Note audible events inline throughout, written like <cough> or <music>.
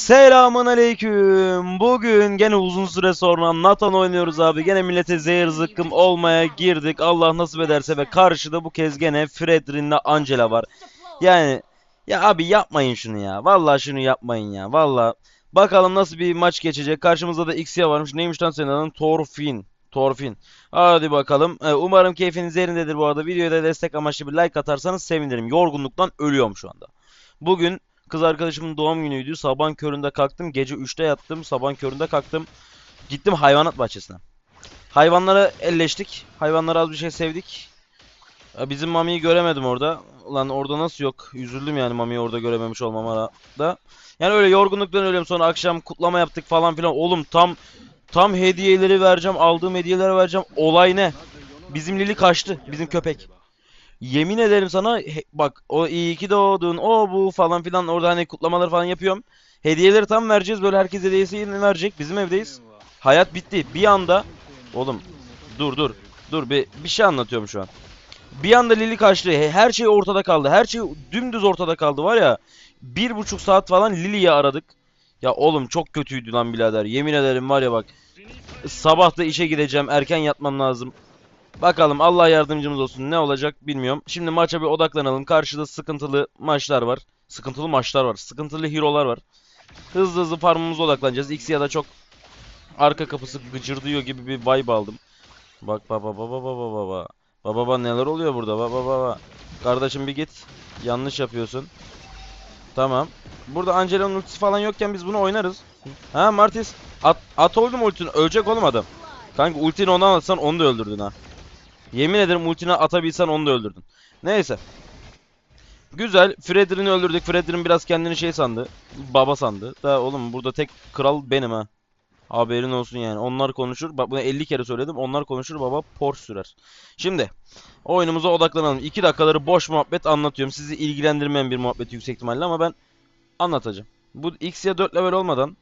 Selamun aleyküm. Bugün gene uzun süre sonra Nathan oynuyoruz abi. Gene millete zehir zıkkım olmaya girdik. Allah nasip ederse ve karşıda bu kez gene Fredrin'le Angela var. Yani ya abi yapmayın şunu ya. Vallahi şunu yapmayın ya. Vallahi bakalım nasıl bir maç geçecek. Karşımızda da Xia varmış. Neymiş lan senin adın? Torfin. Torfin. Hadi bakalım. Ee, Umarım keyfiniz yerindedir bu arada. Videoya da destek amaçlı bir like atarsanız sevinirim. Yorgunluktan ölüyorum şu anda. Bugün Kız arkadaşımın doğum günüydü. Sabah köründe kalktım. Gece 3'te yattım. Sabah köründe kalktım. Gittim hayvanat bahçesine. Hayvanlara elleştik. Hayvanları az bir şey sevdik. Bizim Mami'yi göremedim orada. Ulan orada nasıl yok? Üzüldüm yani Mami'yi orada görememiş olmama da. Yani öyle yorgunluktan ölüyorum. Sonra akşam kutlama yaptık falan filan. Oğlum tam tam hediyeleri vereceğim. Aldığım hediyeleri vereceğim. Olay ne? Bizim Lili kaçtı. Bizim köpek. Yemin ederim sana he- bak o iyi ki doğdun o bu falan filan orada hani kutlamaları falan yapıyorum. Hediyeleri tam vereceğiz böyle herkes hediyesini verecek bizim evdeyiz. Hayat bitti bir anda oğlum dur dur dur bir, bir şey anlatıyorum şu an. Bir anda Lili kaçtı He- her şey ortada kaldı her şey dümdüz ortada kaldı var ya bir buçuk saat falan Lili'yi aradık. Ya oğlum çok kötüydü lan birader yemin ederim var ya bak sabah da işe gideceğim erken yatmam lazım. Bakalım Allah yardımcımız olsun. Ne olacak bilmiyorum. Şimdi maça bir odaklanalım. Karşıda sıkıntılı maçlar var. Sıkıntılı maçlar var. Sıkıntılı hero'lar var. Hızlı hızlı farmımıza odaklanacağız. X'ye da çok arka kapısı gıcırdıyor gibi bir vibe aldım. Bak baba baba baba baba. Baba baba neler oluyor burada baba baba. Kardeşim bir git. Yanlış yapıyorsun. Tamam. Burada Angela'nın ultisi falan yokken biz bunu oynarız. Ha Martis. At, at oldu mu ultini? Ölecek oğlum adam. Kanka ultini ona atsan onu da öldürdün ha. Yemin ederim ultini atabilsen onu da öldürdün. Neyse. Güzel. Fredrin'i öldürdük. Fredrin biraz kendini şey sandı. Baba sandı. Da oğlum burada tek kral benim ha. Haberin olsun yani. Onlar konuşur. Bak bunu 50 kere söyledim. Onlar konuşur baba Porsche sürer. Şimdi oyunumuza odaklanalım. 2 dakikaları boş muhabbet anlatıyorum. Sizi ilgilendirmeyen bir muhabbet yüksek ihtimalle ama ben anlatacağım. Bu X ya 4 level olmadan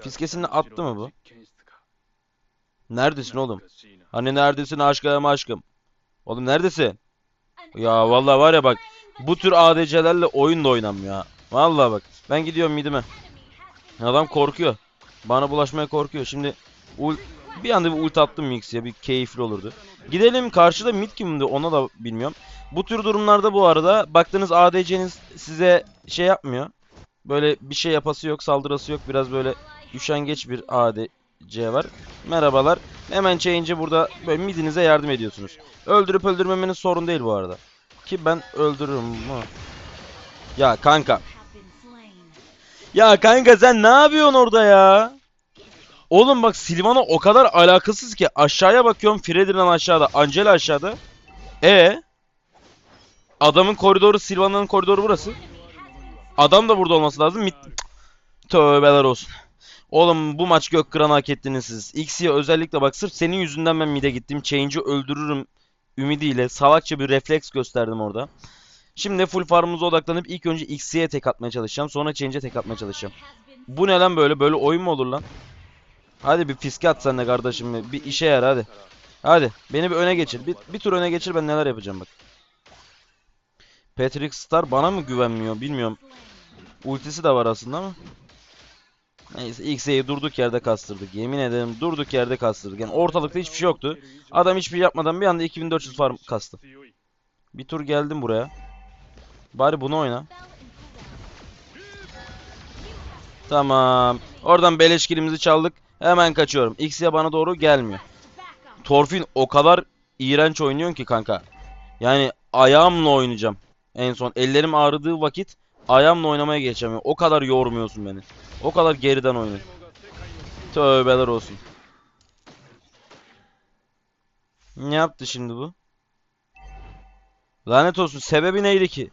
fiskesini attı mı bu? Neredesin oğlum? Hani neredesin aşkım aşkım? Oğlum neredesin? Ya vallahi var ya bak bu tür ADC'lerle oyun da oynanmıyor ha. Vallahi bak ben gidiyorum midime. Adam korkuyor. Bana bulaşmaya korkuyor. Şimdi ul bir anda bir ult attım Mix'e bir keyifli olurdu. Gidelim karşıda mid kimdi ona da bilmiyorum. Bu tür durumlarda bu arada baktığınız ADC'niz size şey yapmıyor. Böyle bir şey yapası yok, saldırısı yok. Biraz böyle üşengeç bir ADC var. Merhabalar. Hemen change'e burada böyle midinize yardım ediyorsunuz. Öldürüp öldürmemeniz sorun değil bu arada. Ki ben öldürürüm. Ha. Ya kanka. Ya kanka sen ne yapıyorsun orada ya? Oğlum bak Silvana o kadar alakasız ki aşağıya bakıyorum Fredrin aşağıda, Angela aşağıda. E Adamın koridoru Silvana'nın koridoru burası. Adam da burada olması lazım. Tövbeler olsun. Oğlum bu maç gök hak ettiniz siz. X'ye özellikle bak sırf senin yüzünden ben mid'e gittim. Change'i öldürürüm ümidiyle salakça bir refleks gösterdim orada. Şimdi full farmımıza odaklanıp ilk önce X'ye tek atmaya çalışacağım. Sonra Change'e tek atmaya çalışacağım. Bu ne lan böyle? Böyle oyun mu olur lan? Hadi bir fiske at sen de kardeşim. Bir işe yar hadi. Hadi beni bir öne geçir. Bir, bir tur öne geçir ben neler yapacağım bak. Patrick Star bana mı güvenmiyor bilmiyorum. Ultisi de var aslında ama. Neyse X'e'yi durduk yerde kastırdık. Yemin ederim durduk yerde kastırdık. Yani ortalıkta hiçbir şey yoktu. Adam hiçbir şey yapmadan bir anda 2400 farm kastı. Bir tur geldim buraya. Bari bunu oyna. Tamam. Oradan beleş kilimizi çaldık. Hemen kaçıyorum. X'e bana doğru gelmiyor. Torfin o kadar iğrenç oynuyorsun ki kanka. Yani ayağımla oynayacağım. En son ellerim ağrıdığı vakit ayağımla oynamaya geçeceğim. O kadar yormuyorsun beni. O kadar geriden oynuyor. Tövbeler olsun. Ne yaptı şimdi bu? Lanet olsun. Sebebi neydi ki?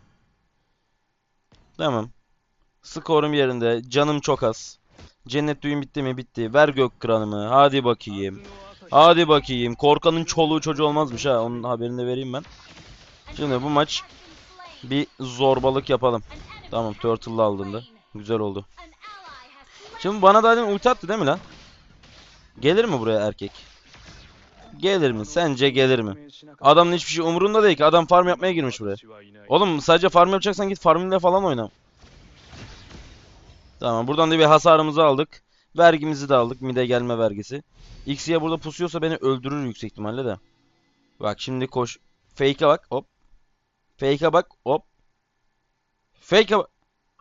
Tamam. Skorum yerinde. Canım çok az. Cennet düğün bitti mi? Bitti. Ver gök kranımı. Hadi bakayım. Hadi bakayım. Korkanın çoluğu çocuğu olmazmış ha. Onun haberini de vereyim ben. Şimdi bu maç bir zorbalık yapalım. Tamam Turtle'la aldığında. Güzel oldu. Şimdi bana daha demin ulti attı değil mi lan? Gelir mi buraya erkek? Gelir mi? Sence gelir mi? Adamın hiçbir şey umurunda değil ki. Adam farm yapmaya girmiş buraya. Oğlum sadece farm yapacaksan git farming'le falan oyna. Tamam buradan da bir hasarımızı aldık. Vergimizi de aldık. Mide gelme vergisi. X'ye burada pusuyorsa beni öldürür yüksek ihtimalle de. Bak şimdi koş. Fake'e bak. Hop. Fake'e bak. Hop. Fake'e bak.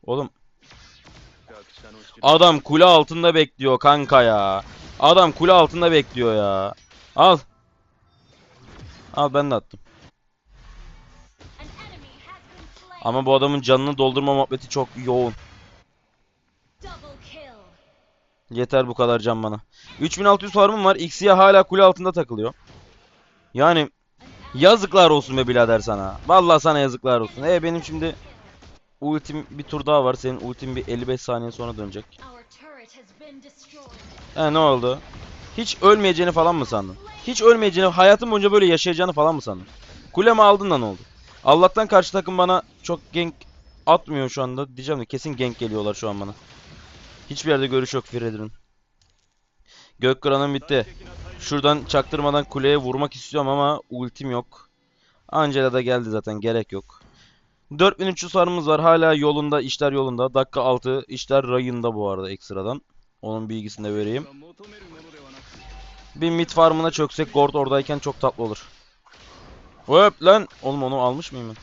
Oğlum adam kule altında bekliyor kanka ya. Adam kule altında bekliyor ya. Al. Al ben de attım. Ama bu adamın canını doldurma muhabbeti çok yoğun. Yeter bu kadar can bana. 3600 farmım var. X'ye hala kule altında takılıyor. Yani yazıklar olsun be birader sana. Vallahi sana yazıklar olsun. E benim şimdi ultim bir tur daha var. Senin ultin bir 55 saniye sonra dönecek. Our turret has been destroyed. E ne oldu? Hiç ölmeyeceğini falan mı sandın? Hiç ölmeyeceğini, hayatın boyunca böyle yaşayacağını falan mı sandın? Kulemi aldın da ne oldu? Allah'tan karşı takım bana çok gank atmıyor şu anda. Diyeceğim de kesin gank geliyorlar şu an bana. Hiçbir yerde görüş yok Fredrin'in. Gökkıran'ın bitti. Şuradan çaktırmadan kuleye vurmak istiyorum ama ultim yok. Angela da geldi zaten gerek yok. 4300 farmımız var. Hala yolunda, işler yolunda. Dakika 6 işler rayında bu arada ekstradan. Onun bilgisini de vereyim. Bir mid farmına çöksek Gord oradayken çok tatlı olur. Hop lan. Oğlum onu almış mıyım ben?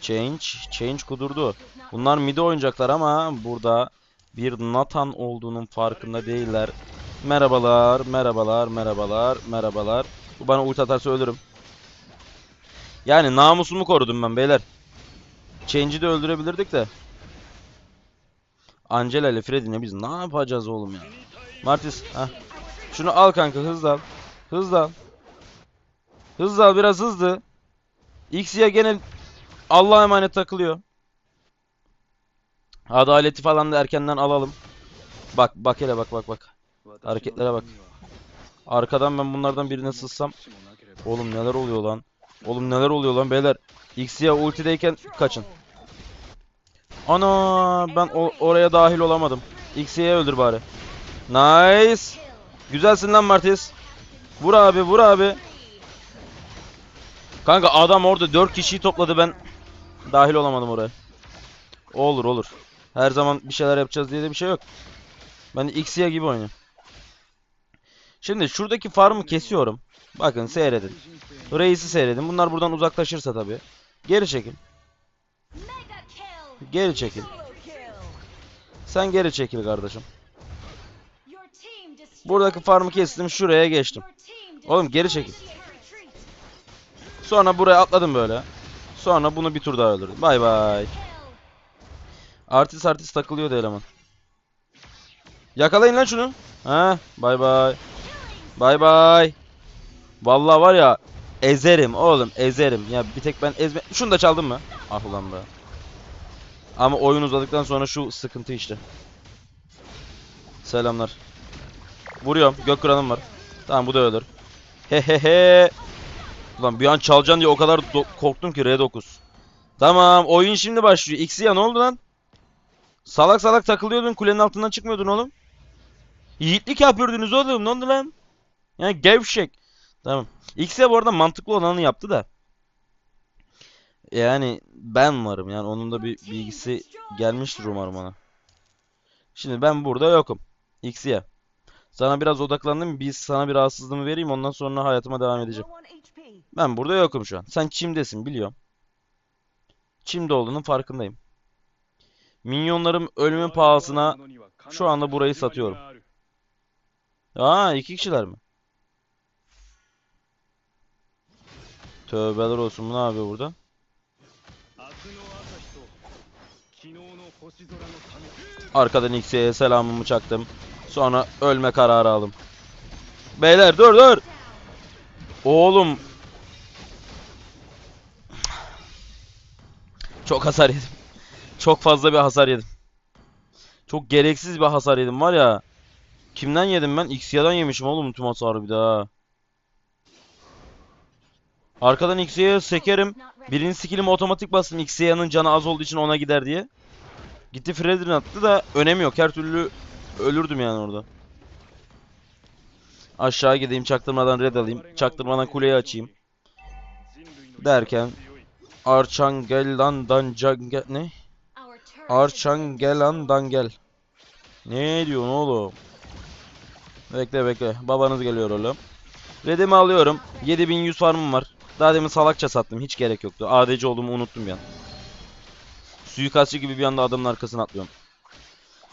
Change. Change kudurdu. Bunlar mid oynayacaklar ama burada bir Nathan olduğunun farkında değiller. Merhabalar, merhabalar, merhabalar, merhabalar. Bu bana ult atarsa ölürüm. Yani namusumu korudum ben beyler. Change'i de öldürebilirdik de. Angela ile Freddy'ne biz ne yapacağız oğlum ya? Martis, ha. Şunu al kanka hızlı al. Hızlı al. Hızlı al biraz hızlı. X'ye gene Allah'a emanet takılıyor. Adaleti falan da erkenden alalım. Bak bak hele bak bak bak. Hareketlere bak. Arkadan ben bunlardan birine sızsam. Oğlum neler oluyor lan? Oğlum neler oluyor lan beyler? X'ye ultideyken kaçın. Ana ben oraya dahil olamadım. X'ye öldür bari. Nice. Güzelsin lan Martis. Vur abi vur abi. Kanka adam orada 4 kişiyi topladı ben dahil olamadım oraya. Olur olur. Her zaman bir şeyler yapacağız diye de bir şey yok. Ben X'ye gibi oynuyorum. Şimdi şuradaki farmı kesiyorum. Bakın seyredin. Reis'i seyredin. Bunlar buradan uzaklaşırsa tabii. Geri çekil. Geri çekil. Sen geri çekil kardeşim. Buradaki farmı kestim. Şuraya geçtim. Oğlum geri çekil. Sonra buraya atladım böyle. Sonra bunu bir tur daha öldürdüm. Bay bay. Artist artist takılıyordu eleman. Yakalayın lan şunu. Ha, bay bay. Bay bay. Vallahi var ya ezerim oğlum ezerim. Ya bir tek ben ezme... Şunu da çaldım mı? Ah ulan be. Ama oyun uzadıktan sonra şu sıkıntı işte. Selamlar. Vuruyorum. Gök kralım var. Tamam bu da ölür. Hehehe. Ulan bir an çalacaksın diye o kadar korktum ki R9. Tamam oyun şimdi başlıyor. X'ya ne oldu lan? Salak salak takılıyordun kulenin altından çıkmıyordun oğlum. Yiğitlik yapıyordunuz oğlum ne oldu lan? Yani gevşek. Tamam. X'e bu arada mantıklı olanı yaptı da. Yani ben varım yani onun da bir bilgisi gelmiştir umarım ona. Şimdi ben burada yokum. X'ye. Sana biraz odaklandım. Biz sana bir rahatsızlığımı vereyim ondan sonra hayatıma devam edeceğim. Ben burada yokum şu an. Sen çimdesin biliyorum. Çimde olduğunun farkındayım. Minyonlarım ölümün pahasına şu anda burayı satıyorum. Aa iki kişiler mi? Tövbeler olsun bu ne yapıyor burada? Arkadan X'ye selamımı çaktım. Sonra ölme kararı aldım. Beyler dur dur. Oğlum. Çok hasar yedim. Çok fazla bir hasar yedim. Çok gereksiz bir hasar yedim var ya. Kimden yedim ben? Xya'dan yemişim oğlum tüm hasarı bir daha. Arkadan Xya'ya sekerim. Birinci skillimi otomatik bastım Xya'nın canı az olduğu için ona gider diye. Gitti Fredrin attı da önemi yok. Her türlü ölürdüm yani orada. Aşağı gideyim çaktırmadan red alayım. Çaktırmadan kuleyi açayım. Derken Archangel'dan Dancangel ne? Arçangelan'dan gel. Ne diyorsun oğlum? Bekle bekle. Babanız geliyor oğlum. Redimi alıyorum. 7100 farmım var. Daha demin salakça sattım. Hiç gerek yoktu. ADC olduğumu unuttum an. Suikastçı gibi bir anda adamın arkasına atlıyorum.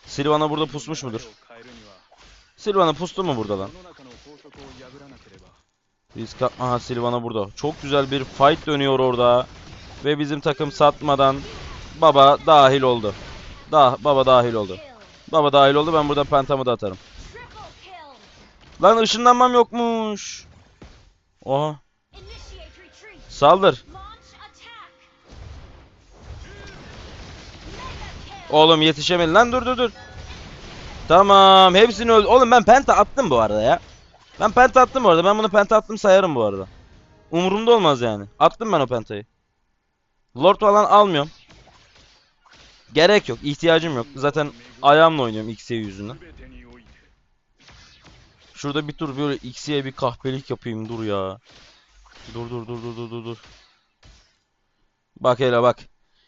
Silvana burada pusmuş mudur? Silvana pustu mu burada lan? Risk Aha Silvana burada. Çok güzel bir fight dönüyor orada. Ve bizim takım satmadan baba dahil oldu. Da baba dahil oldu. Baba dahil oldu. Ben burada pentamı da atarım. Lan ışınlanmam yokmuş. Oha. Saldır. Oğlum yetişemedi. Lan dur dur dur. Tamam. Hepsini öldü. Oğlum ben penta attım bu arada ya. Ben penta attım bu arada. Ben bunu penta attım sayarım bu arada. Umurumda olmaz yani. Attım ben o pentayı. Lord falan almıyorum. Gerek yok. ihtiyacım yok. Zaten ayağımla oynuyorum X'ye yüzünden. Şurada bir tur böyle X'ye bir kahpelik yapayım dur ya. Dur dur dur dur dur dur dur. Bak hele bak.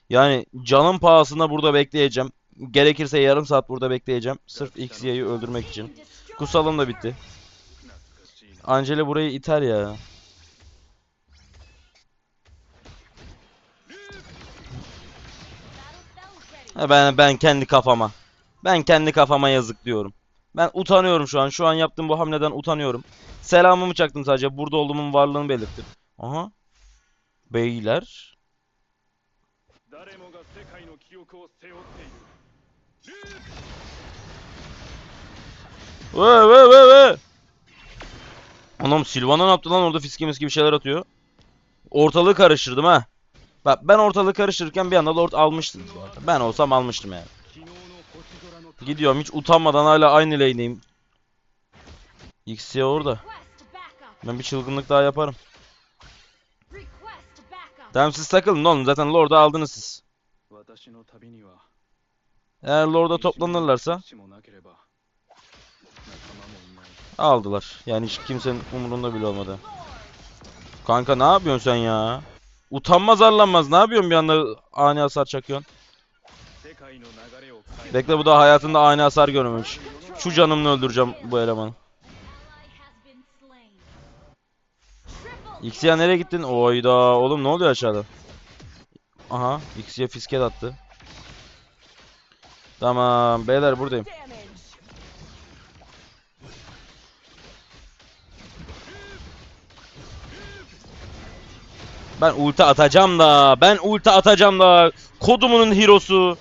Yani canım pahasına burada bekleyeceğim. Gerekirse yarım saat burada bekleyeceğim. Sırf X'ye'yi öldürmek için. Kusalım da bitti. Angela burayı iter ya. Ben ben kendi kafama. Ben kendi kafama yazık diyorum. Ben utanıyorum şu an. Şu an yaptığım bu hamleden utanıyorum. Selamımı çaktım sadece. Burada olduğumun varlığını belirttim. Aha. Beyler. Ve ve ve ve. Anam Silvana ne yaptı lan orada fiske miski bir şeyler atıyor. Ortalığı karıştırdım ha. Bak ben ortalığı karıştırırken bir anda Lord almıştınız bu arada. Ben olsam almıştım yani. Gidiyorum hiç utanmadan hala aynı lane'deyim. X'ye orada. Ben bir çılgınlık daha yaparım. Tamam siz takılın oğlum zaten Lord'u aldınız siz. Eğer Lord'a toplanırlarsa aldılar. Yani hiç kimsenin umurunda bile olmadı. Kanka ne yapıyorsun sen ya? Utanmaz arlanmaz ne yapıyorsun bir anda ani hasar çakıyorsun? Bekle bu da hayatında aynı hasar görmemiş. Şu canımla öldüreceğim bu elemanı. X'ye nereye gittin? Oyda oğlum ne oluyor aşağıda? Aha X'ye fisket attı. Tamam beyler buradayım. Ben ulti atacağım da. Ben ulti atacağım da. Kodumunun hirosu.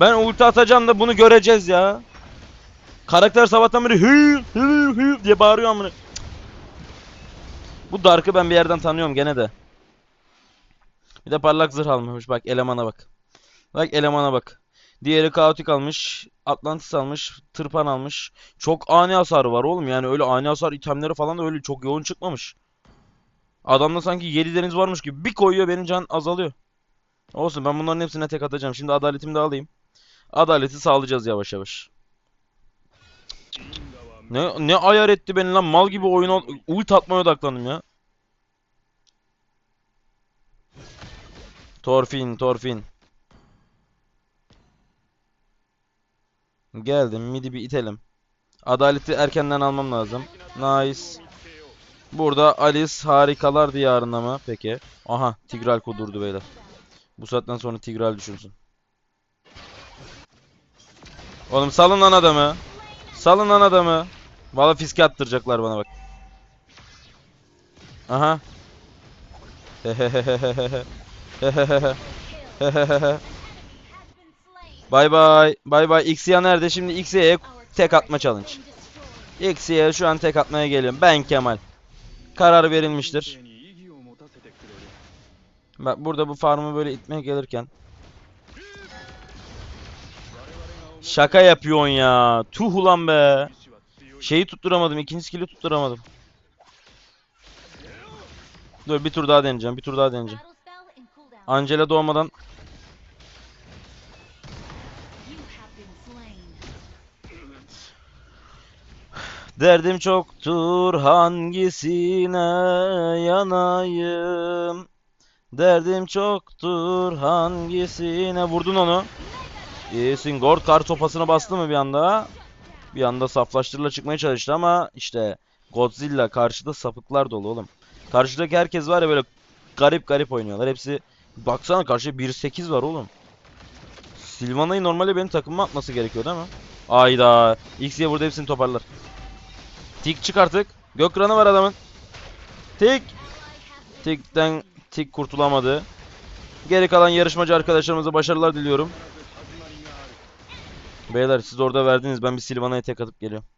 Ben ulti atacağım da bunu göreceğiz ya. Karakter sabahtan beri hü hü hü diye bağırıyor amına. Bu Dark'ı ben bir yerden tanıyorum gene de. Bir de parlak zırh almış. Bak elemana bak. Bak elemana bak. Diğeri kaotik almış. Atlantis almış. Tırpan almış. Çok ani hasarı var oğlum. Yani öyle ani hasar itemleri falan da öyle çok yoğun çıkmamış. Adamda sanki 7 deniz varmış gibi bir koyuyor benim can azalıyor. Olsun ben bunların hepsine tek atacağım. Şimdi adaletimi de alayım adaleti sağlayacağız yavaş yavaş. Ne ne ayar etti beni lan mal gibi oyuna ult atmaya odaklandım ya. Torfin, Torfin. Geldim, midi bir itelim. Adaleti erkenden almam lazım. Nice. Burada Alice harikalar diyarında mı? Peki. Aha, Tigral kudurdu beyler. Bu saatten sonra Tigral düşünsün. Oğlum salın lan adamı. Salın lan adamı. Valla fiske attıracaklar bana bak. Aha. <laughs> bay bay. Bay bay. Xia nerede? Şimdi Xia'ya tek atma challenge. Xia'ya şu an tek atmaya geliyorum. Ben Kemal. Karar verilmiştir. Bak burada bu farmı böyle itmeye gelirken Şaka yapıyorsun ya. Tuh ulan be. Şeyi tutturamadım. ikinci skill'i tutturamadım. Dur bir tur daha deneyeceğim. Bir tur daha deneyeceğim. Angela doğmadan Derdim çoktur hangisine yanayım Derdim çoktur hangisine Vurdun onu İyisin. Gord kar topasını bastı mı bir anda? Bir anda saflaştırıla çıkmaya çalıştı ama işte Godzilla karşıda sapıklar dolu oğlum. Karşıdaki herkes var ya böyle garip garip oynuyorlar. Hepsi baksana karşıda 1.8 var oğlum. Sylvana'yı normalde benim takımıma atması gerekiyor değil mi? Ayda. X'ye burada hepsini toparlar. Tik çık artık. Gökran'ı var adamın. Tik. Tik'ten Tik kurtulamadı. Geri kalan yarışmacı arkadaşlarımıza başarılar diliyorum. Beyler siz orada verdiniz. Ben bir Sylvana'ya tek atıp geliyorum.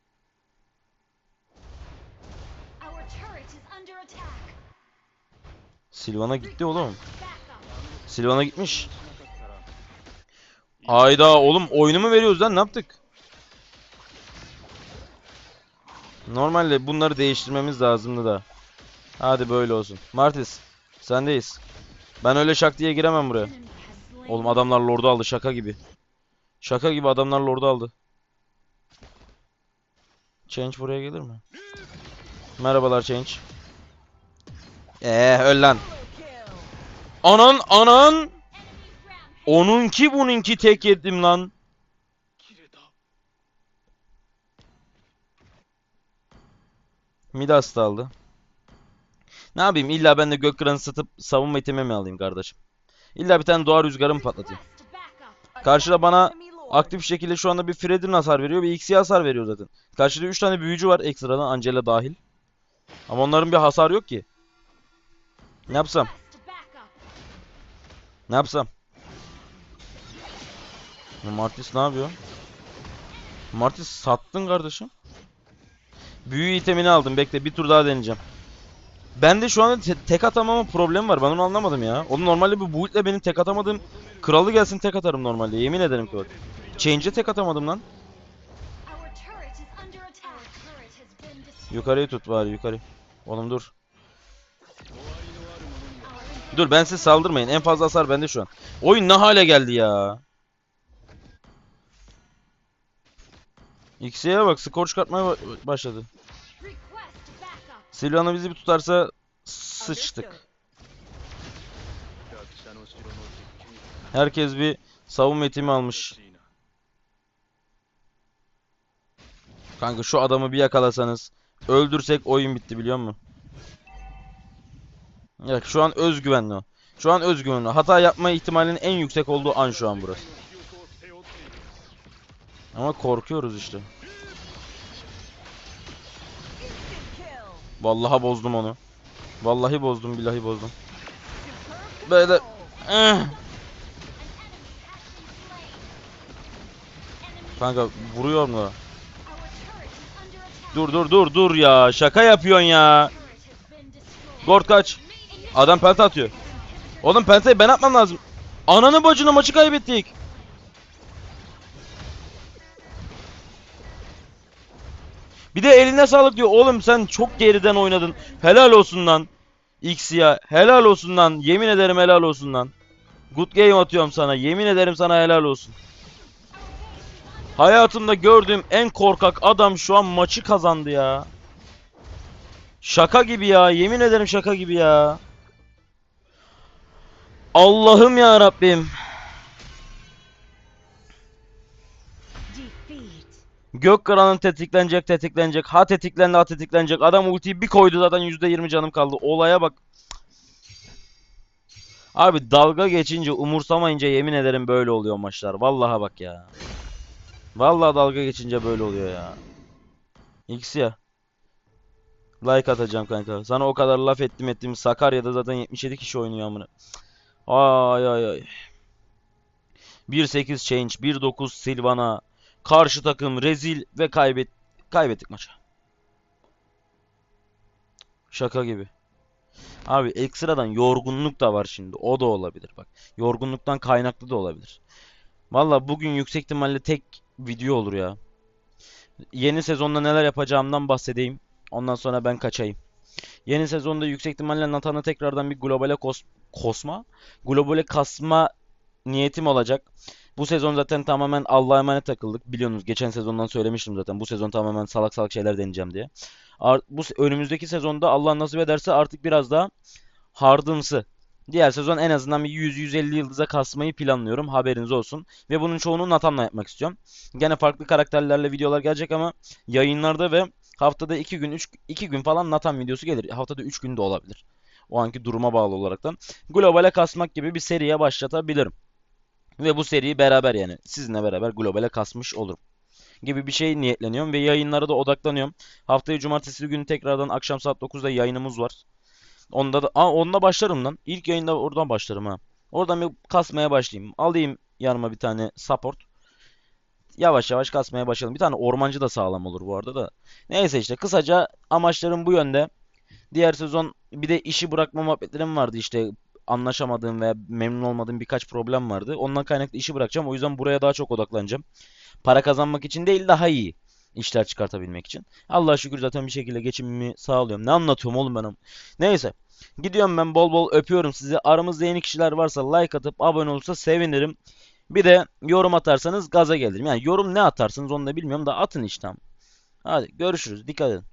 Sylvana gitti oğlum. Sylvana gitmiş. Hayda oğlum oyunu mu veriyoruz lan ne yaptık? Normalde bunları değiştirmemiz lazımdı da. Hadi böyle olsun. Martis sendeyiz. Ben öyle şak diye giremem buraya. Oğlum adamlar lordu aldı şaka gibi. Şaka gibi adamlar lordu aldı. Change buraya gelir mi? Merhabalar Change. Eee öl lan. Anan anan. Onunki bununki tek yedim lan. Midas da aldı. Ne yapayım illa ben de gök kıranı satıp savunma itemi mi alayım kardeşim? İlla bir tane doğa rüzgarı mı patlatayım? Karşıda bana aktif şekilde şu anda bir Fred'in hasar veriyor bir X'ye hasar veriyor zaten. Karşıda 3 tane büyücü var ekstradan Angela dahil. Ama onların bir hasarı yok ki. Ne yapsam? Ne yapsam? Ya Martis ne yapıyor? Martis sattın kardeşim. Büyü itemini aldım. Bekle bir tur daha deneyeceğim. Bende şu anda te- tek atamama problem var. Ben onu anlamadım ya. Oğlum normalde bu build'le benim tek atamadığım kralı gelsin tek atarım normalde. Yemin ederim ki bak. Change'e tek atamadım lan. Yukarıyı tut bari yukarı. Oğlum dur. Dur ben siz saldırmayın. En fazla hasar bende şu an. Oyun ne hale geldi ya. X'ye bak skor çıkartmaya başladı. Silvana bizi bir tutarsa sıçtık. Herkes bir savunma etimi almış. Kanka şu adamı bir yakalasanız. Öldürsek oyun bitti biliyor musun? Ya şu an özgüvenli o. Şu an özgüvenli. Hata yapma ihtimalinin en yüksek olduğu an şu an burası. Ama korkuyoruz işte. Vallahi bozdum onu. Vallahi bozdum billahi bozdum. Böyle eh. Kanka vuruyor mu? Dur dur dur dur ya. Şaka yapıyorsun ya. Gord kaç. Adam penta atıyor. Oğlum pentayı ben atmam lazım. Ananı bacını maçı kaybettik. Bir de eline sağlık diyor. Oğlum sen çok geriden oynadın. Helal olsun lan. X. Helal olsun lan. Yemin ederim helal olsun lan. Good game atıyorum sana. Yemin ederim sana helal olsun. Hayatımda gördüğüm en korkak adam şu an maçı kazandı ya. Şaka gibi ya. Yemin ederim şaka gibi ya. Allah'ım ya Rabbim. Defeat. Gökkıran'ın tetiklenecek tetiklenecek. Ha tetiklendi ha tetiklenecek. Adam ultiyi bir koydu zaten %20 canım kaldı. Olaya bak. Abi dalga geçince umursamayınca yemin ederim böyle oluyor maçlar. Vallahi bak ya. Vallahi dalga geçince böyle oluyor ya. X ya. Like atacağım kanka. Sana o kadar laf ettim ettim. Sakarya'da zaten 77 kişi oynuyor amına. Ay ay ay. 1.8 Change, 1.9 Silvana. Karşı takım rezil ve kaybet kaybettik maçı. Şaka gibi. Abi ekstradan yorgunluk da var şimdi. O da olabilir bak. Yorgunluktan kaynaklı da olabilir. Valla bugün yüksek ihtimalle tek video olur ya. Yeni sezonda neler yapacağımdan bahsedeyim. Ondan sonra ben kaçayım. Yeni sezonda yüksek ihtimalle Nathan'ı tekrardan bir globale kos kosma, globale kasma niyetim olacak. Bu sezon zaten tamamen Allah'a emanet takıldık. Biliyorsunuz geçen sezondan söylemiştim zaten. Bu sezon tamamen salak salak şeyler deneyeceğim diye. Ar- bu önümüzdeki sezonda Allah nasip ederse artık biraz daha hardımsı Diğer sezon en azından bir 100-150 yıldıza kasmayı planlıyorum. Haberiniz olsun. Ve bunun çoğunu Nathan'la yapmak istiyorum. Gene farklı karakterlerle videolar gelecek ama yayınlarda ve haftada 2 gün 3 2 gün falan Nathan videosu gelir. Haftada 3 gün de olabilir. O anki duruma bağlı olaraktan. Globale kasmak gibi bir seriye başlatabilirim. Ve bu seriyi beraber yani sizinle beraber globale kasmış olurum. Gibi bir şey niyetleniyorum ve yayınlara da odaklanıyorum. Haftaya cumartesi günü tekrardan akşam saat 9'da yayınımız var. Onda da Aa, onda başlarım lan. İlk yayında oradan başlarım ha. Oradan bir kasmaya başlayayım. Alayım yanıma bir tane support. Yavaş yavaş kasmaya başlayalım. Bir tane ormancı da sağlam olur bu arada da. Neyse işte kısaca amaçlarım bu yönde. Diğer sezon bir de işi bırakma muhabbetlerim vardı işte anlaşamadığım ve memnun olmadığım birkaç problem vardı. Ondan kaynaklı işi bırakacağım. O yüzden buraya daha çok odaklanacağım. Para kazanmak için değil daha iyi işler çıkartabilmek için. Allah'a şükür zaten bir şekilde geçimimi sağlıyorum. Ne anlatıyorum oğlum ben? Neyse. Gidiyorum ben bol bol öpüyorum sizi. Aramızda yeni kişiler varsa like atıp abone olursa sevinirim. Bir de yorum atarsanız gaza gelirim. Yani yorum ne atarsınız onu da bilmiyorum da atın işte. Hadi görüşürüz. Dikkat edin.